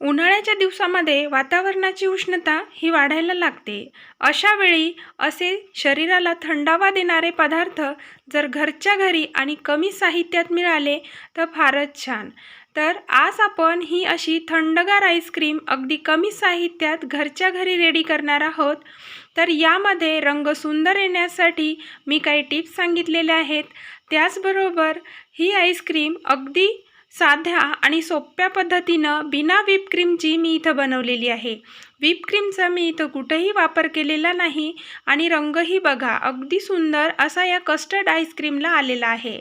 उन्हाळ्याच्या दिवसामध्ये वातावरणाची उष्णता ही वाढायला लागते. अशा वेळी असे शरीराला थंडावा देणारे पदार्थ जर घरच्या घरी आणि कमी साहित्यात मिळाले तर फारच छान. तर आज आपण ही अशी थंडगार आईस्क्रीम अगदी कमी साहित्यात घरच्या घरी रेडी करणार आहोत. तर यामध्ये रंग सुंदर येण्यासाठी मी काही टिप्स सांगितलेल्या आहेत. त्याचबरोबर ही आईस्क्रीम अगदी साध्या आणि सोप्या पद्धतीनं बिना व्हिप क्रीमची मी इथं बनवलेली आहे. व्हिपक्रीमचा मी इथं कुठंही वापर केलेला नाही आणि रंगही बघा अगदी सुंदर असा या कस्टर्ड आईस्क्रीमला आलेला आहे.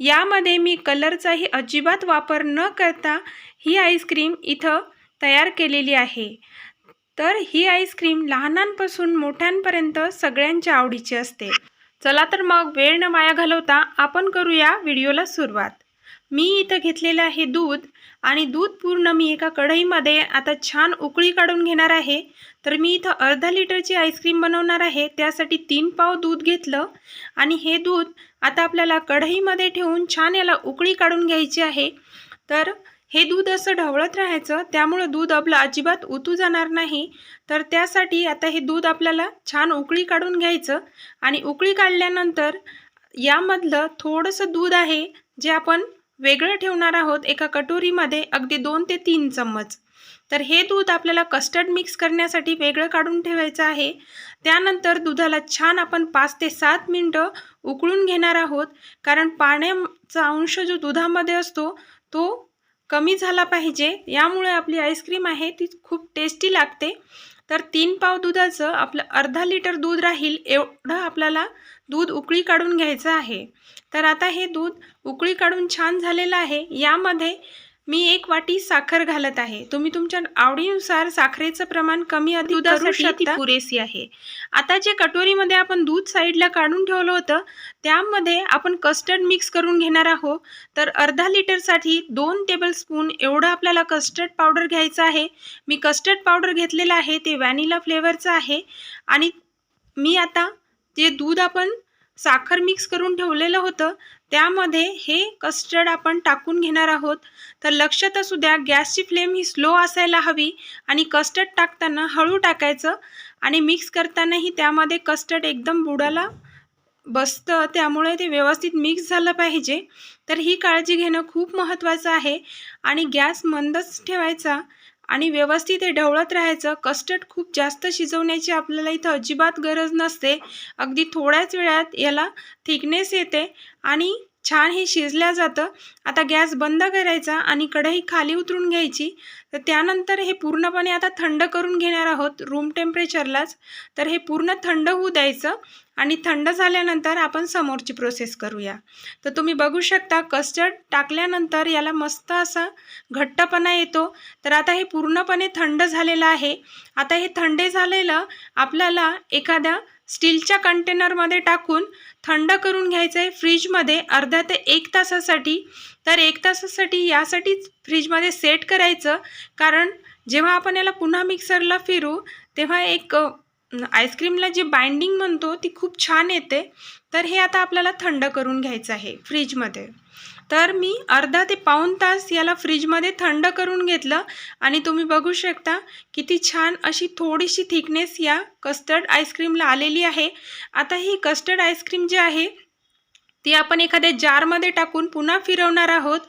यामध्ये मी कलरचाही अजिबात वापर न करता ही आईस्क्रीम इथं तयार केलेली आहे. तर ही आईस्क्रीम लहानांपासून मोठ्यांपर्यंत सगळ्यांच्या आवडीची असते. चला तर मग वेळ न वाया घालवता आपण करूया व्हिडिओला सुरुवात. मी इथं घेतलेलं आहे दूध आणि दूध पूर्ण मी एका कढईमध्ये आता छान उकळी काढून घेणार आहे. तर मी इथं अर्धा लिटरची आईस्क्रीम बनवणार आहे. त्यासाठी तीन पाव दूध घेतलं आणि हे दूध आता आपल्याला कढईमध्ये ठेवून छान याला उकळी काढून घ्यायची आहे. तर हे दूध असं ढवळत राहायचं त्यामुळं दूध आपलं अजिबात उतू जाणार नाही. तर त्यासाठी आता हे दूध आपल्याला छान उकळी काढून घ्यायचं आणि उकळी काढल्यानंतर यामधलं थोडंसं दूध आहे जे आपण वेगळं ठेवणार आहोत एका कटोरीमध्ये अगदी दोन ते तीन चम्मच. तर हे दूध आपल्याला कस्टर्ड मिक्स करण्यासाठी वेगळं काढून ठेवायचं आहे. त्यानंतर दुधाला छान आपण पाच ते सात मिनटं उकळून घेणार आहोत. कारण पाण्याचा अंश जो दुधामध्ये असतो तो कमी झाला पाहिजे. यामुळे आपली आईस्क्रीम आहे ती खूप टेस्टी लागते. तर तीन पाव दुधाचं आपलं अर्धा लिटर दूध राहील एवढं आपल्याला दूध उकळी काढून घ्यायचं आहे. तर आता हे दूध उकळी काढून छान झालेलं आहे. यामध्ये मी एक वाटी साखर घालत आहे. तुम्ही तुमच्या आवडीनुसार साखरेचं प्रमाण कमी अधिक करू शकता. पुरेसी आहे. आता जे कटोरीमध्ये आपण दूध साईडला काढून ठेवलं होतं त्यामध्ये आपण कस्टर्ड मिक्स करून घेणार आहोत. तर अर्धा लिटरसाठी दोन टेबलस्पून एवढं आपल्याला कस्टर्ड पावडर घ्यायचं आहे. मी कस्टर्ड पावडर घेतलेलं आहे ते व्हॅनिला फ्लेवरचं आहे. आणि मी आता जे दूध आपण साखर मिक्स करून ठेवलेलं होतं. त्यामध्ये हे कस्टर्ड आपण टाकून घेणार आहोत. तर लक्षात असू द्या गॅसची फ्लेम ही स्लो असायला हवी आणि कस्टर्ड टाकताना हळू टाकायचं आणि मिक्स करतानाही त्यामध्ये कस्टर्ड एकदम बुडाला बसतं. त्यामुळे ते व्यवस्थित मिक्स झालं पाहिजे. तर ही काळजी घेणं खूप महत्त्वाचं आहे आणि गॅस मंदच ठेवायचा. आणि व्यवस्थित हे ढवळत राहायचं कस्टर्ड खूप जास्त शिजवण्याची आपल्याला इथं अजिबात गरज नसते. अगदी थोड्याच वेळात याला थिकनेस येते आणि छान हे शिजल्या जातं. आता गॅस बंद करायचा आणि कढई खाली उतरून घ्यायची. तर त्यानंतर हे पूर्णपणे आता थंड करून घेणार आहोत रूम टेम्परेचरलाच तर हे पूर्ण थंड होऊ द्यायचं आणि थंड झाल्यानंतर आपण समोरची प्रोसेस करूया. तर तुम्ही बघू शकता कस्टर्ड टाकल्यानंतर याला मस्त असा घट्टपणा येतो. तर आता हे पूर्णपणे थंड झालेलं आहे. आता हे थंडे झालेलं आपल्याला एखाद्या स्टीलच्या कंटेनरमध्ये टाकून थंड करून घ्यायचं आहे फ्रीजमध्ये अर्ध्या ते एक तासासाठी. तर एक तासासाठी यासाठीच फ्रीजमध्ये सेट करायचं. कारण जेव्हा आपण याला पुन्हा मिक्सरला फिरू तेव्हा एक आईस्क्रीमला जी बाइंडिंग म्हणतो ती खूप छान येते. तर हे आता आपल्याला थंड करून घ्यायचं आहे फ्रीजमध्ये. तर मी अर्धा ते पाऊण तास याला फ्रीजमध्ये थंड करून घेतलं आणि तुम्ही बघू शकता किती छान अशी थोडीशी थिकनेस या कस्टर्ड आईस्क्रीमला आलेली आहे. आता ही कस्टर्ड आईस्क्रीम जी आहे ती आपण एखाद्या जारमध्ये टाकून पुन्हा फिरवणार आहोत.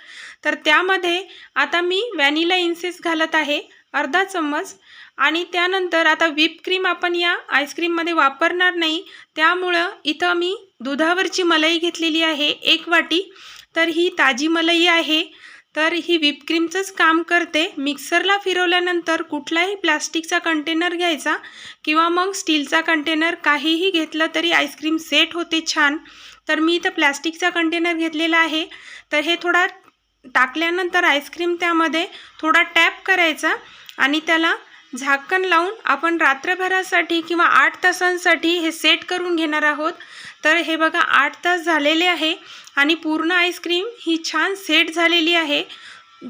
तर त्यामध्ये आता मी व्हॅनिला इन्सेस घालत आहे अर्धा चम्मच. आणि त्यानंतर आता व्हिप क्रीम आपण या आईस्क्रीममध्ये वापरणार नाही. त्यामुळं इथं मी दुधावरची मलाई घेतलेली आहे एक वाटी. तर ही ताजी मलई आहे. तर ही व्हिपक्रीमचंच काम करते. मिक्सरला फिरवल्यानंतर कुठलाही प्लास्टिकचा कंटेनर घ्यायचा किंवा मग स्टीलचा कंटेनर काहीही घेतलं तरी आईस्क्रीम सेट होते छान. तर मी इथं प्लॅस्टिकचा कंटेनर घेतलेला आहे. तर हे थोडा टाकल्यानंतर आईस्क्रीम त्यामध्ये थोडा टॅप करायचा आणि त्याला झाकण लावून आपण रात्रभरासाठी किंवा आठ तासांसाठी हे सेट करून घेणार आहोत. तर हे बघा आठ तास झालेले आहे आणि पूर्ण आईस्क्रीम ही छान सेट झालेली आहे.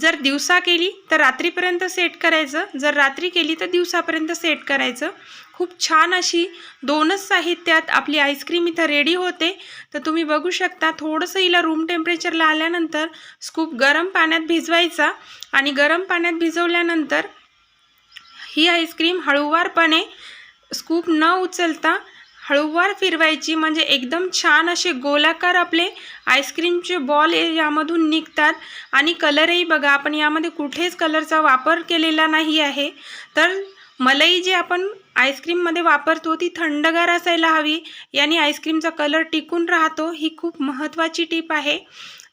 जर दिवसा केली तर रात्रीपर्यंत सेट करायचं. जर रात्री केली तर दिवसापर्यंत सेट करायचं. खूप छान अशी दोनच साहित्यात आपली आईस्क्रीम इथं रेडी होते. तर तुम्ही बघू शकता थोडंसं हिला रूम टेम्परेचरला आल्यानंतर स्कूप गरम पाण्यात भिजवायचा आणि गरम पाण्यात भिजवल्यानंतर ही आईस्क्रीम हळूवारपणे स्कूप न उचलता हळूवार फिरवायची. म्हणजे एकदम छान असे गोलाकार आपले आईस्क्रीमचे बॉल यामधून निघतात. आणि कलरही बघा आपण यामध्ये कुठेच कलरचा वापर केलेला नाही आहे. तर मलई जी आपण आईस्क्रीममध्ये वापरतो ती थंडगार असायला हवी. याने आईस्क्रीमचा कलर टिकून राहतो ही खूप महत्त्वाची टीप आहे.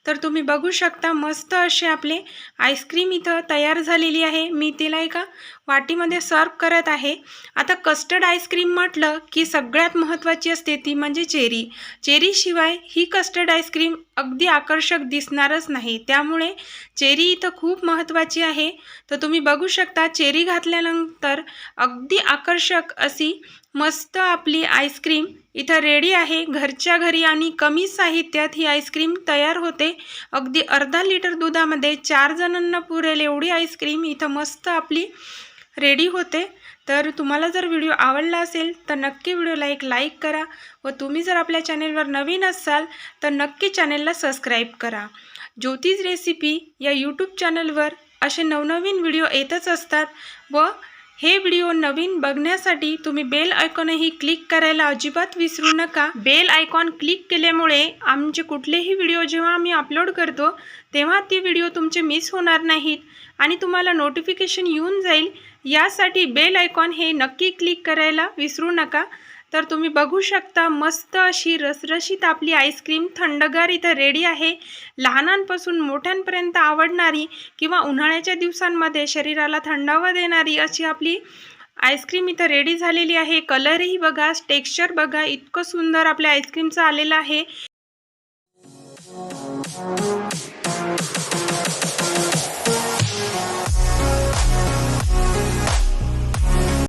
तर तुम्ही बघू शकता मस्त असे आपले आईस्क्रीम इथं तयार झालेली आहे. मी तिला एका वाटीमध्ये सर्व करत आहे. आता कस्टर्ड आईस्क्रीम म्हटलं की सगळ्यात महत्त्वाची असते ती म्हणजे चेरी. चेरीशिवाय ही कस्टर्ड आईस्क्रीम अगदी आकर्षक दिसणारच नाही. त्यामुळे चेरी इथं खूप महत्त्वाची आहे. तर तुम्ही बघू शकता चेरी घातल्यानंतर अगदी आकर्षक अशी मस्त आपली आईस्क्रीम इथं रेडी आहे. घरच्या घरी आणि कमी साहित्यात ही आईस्क्रीम तयार होते. अगदी अर्धा लिटर दुधामध्ये चार जणांना पुरेल एवढी आईस्क्रीम इथं मस्त आपली रेडी होते. तर तुम्हाला जर व्हिडिओ आवडला असेल तर नक्की व्हिडिओला एक लाईक करा व तुम्ही जर आपल्या चॅनेलवर नवीन असाल तर नक्की चॅनेलला सबस्क्राईब करा. ज्योतिष रेसिपी या यूट्यूब चॅनलवर असे नवनवीन व्हिडिओ येतच असतात व हे व्हिडिओ नवीन बघण्यासाठी तुम्ही बेल आयकॉनही क्लिक करायला अजिबात विसरू नका. बेल आयकॉन क्लिक केल्यामुळे आमचे कुठलेही व्हिडिओ जेव्हा आम्ही अपलोड करतो तेव्हा ती व्हिडिओ तुमचे मिस होणार नाहीत आणि तुम्हाला नोटिफिकेशन येऊन जाईल. यासाठी बेल आयकॉन हे नक्की क्लिक करायला विसरू नका. तर तुम्ही बघू शकता मस्त अशी रसरशीत आपली आईस्क्रीम थंडगार इथं रेडी आहे. लहानांपासून मोठ्यांपर्यंत आवडणारी किंवा उन्हाळ्याच्या दिवसांमध्ये शरीराला थंडावा देणारी अशी आपली आईस्क्रीम इथं रेडी झालेली आहे. कलरही बघा टेक्स्चर बघा इतकं सुंदर आपल्या आईस्क्रीमचं आलेलं आहे.